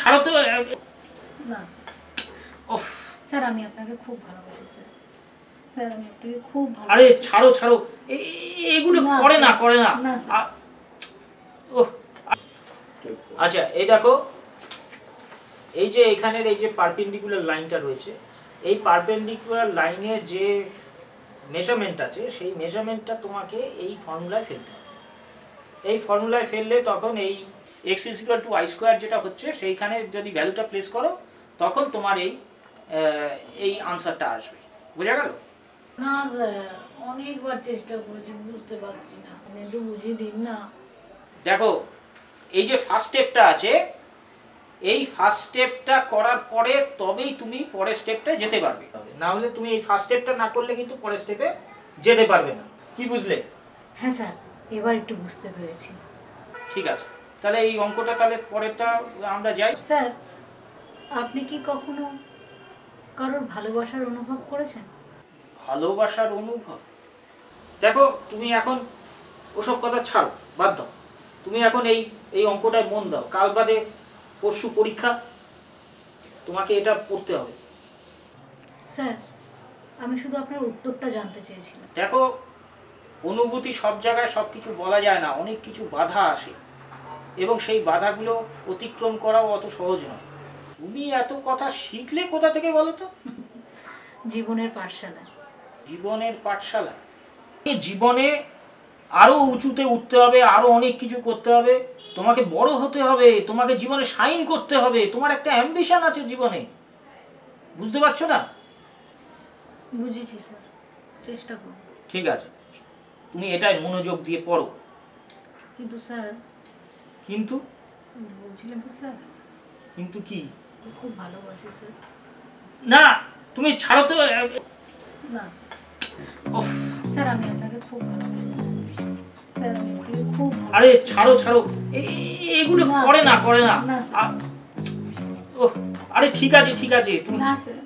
ছাড়ো তো না। ওফ স্যার আমি আপনাকে খুব ভালোবাসি স্যার। স্যার আমি আপনাকে খুব ভালো আরে ছাড়ো ছাড়ো। এগুলো করে না করে না। ওহ আচ্ছা এই দেখো। এই যে এখানের এই যে পারপেন্ডিকুলার লাইনটা রয়েছে এই পারপেন্ডিকুলার লাইনের যে মেজারমেন্ট আছে সেই মেজারমেন্টটা তোমাকে এই ফর্মুলায় ফেলতে হবে। এই ফর্মুলায় ফেললে তখন এই X is equal to I square যেটা হচ্ছে সেইখানে যদি ভ্যালুটা প্লেস করো তখন তোমার এই এই আনসারটা আসবে। বোঝা গেল? না স্যার অনেকবার চেষ্টা করেছি বুঝতে পারছি না। একটু বুঝিয়ে দিন না। দেখো এই যে ফার্স্ট স্টেপটা আছে এই ফার্স্ট স্টেপটা করার পরে তবেই তুমি পরের স্টেপটা যেতে পারবে। না হলে তুমি এই ফার্স্ট স্টেপটা না করলে কিন্তু পরের স্টেপে যেতে পারবে না। কি বুঝলে? হ্যাঁ স্যার এবার একটু বুঝতে পেরেছি। ঠিক আছে। তাহলে এই অঙ্কটা তাহলে পরেরটা আমরা যাই। স্যার আপনি কি কখনো কারোর ভালোবাসার অনুভব করেছেন? ভালোবাসার অনুভব? দেখো তুমি এখন ওসব কথা ছাড়ো বাদ দাও। তুমি এখন এই এই অঙ্কটায় মন দাও। কাল বাদে পরশু পরীক্ষা তোমাকে এটা পড়তে হবে। স্যার আমি শুধু আপনার উত্তরটা জানতে চেয়েছিলাম। দেখো অনুভূতি সব জায়গায় সব কিছু বলা যায় না অনেক কিছু বাধা আসে। এবং সেই বাধাগুলো অতিক্রম করাও অত সহজ নয়। তুমি এত কথা শিখলে কোথা থেকে বলো তো? জীবনের পাঠশালা। জীবনের পাঠশালা। জীবনে আরও উঁচুতে উঠতে হবে আরও অনেক কিছু করতে হবে। তোমাকে বড় হতে হবে তোমাকে জীবনে সাইন করতে হবে। তোমার একটা অ্যাম্বিশন আছে জীবনে। বুঝতে পারছ না? বুঝেছি স্যার চেষ্টা করুন ঠিক আছে। তুমি এটাই মনোযোগ দিয়ে পড়ো। কিন্তু স্যার কিন্তু? বলছিলাম কি স্যার? কিন্তু কি? খুব ভালোবাসি স্যার। না তুমি ছাড়ো তো না। স্যার আমি আপনাকে খুব ভালোবাসি। স্যার খুব আরে ছাড়ো ছাড়ো। এগুলো করে না করে না। আরে ঠিক আছে ঠিক আছে। তুমি না স্যার।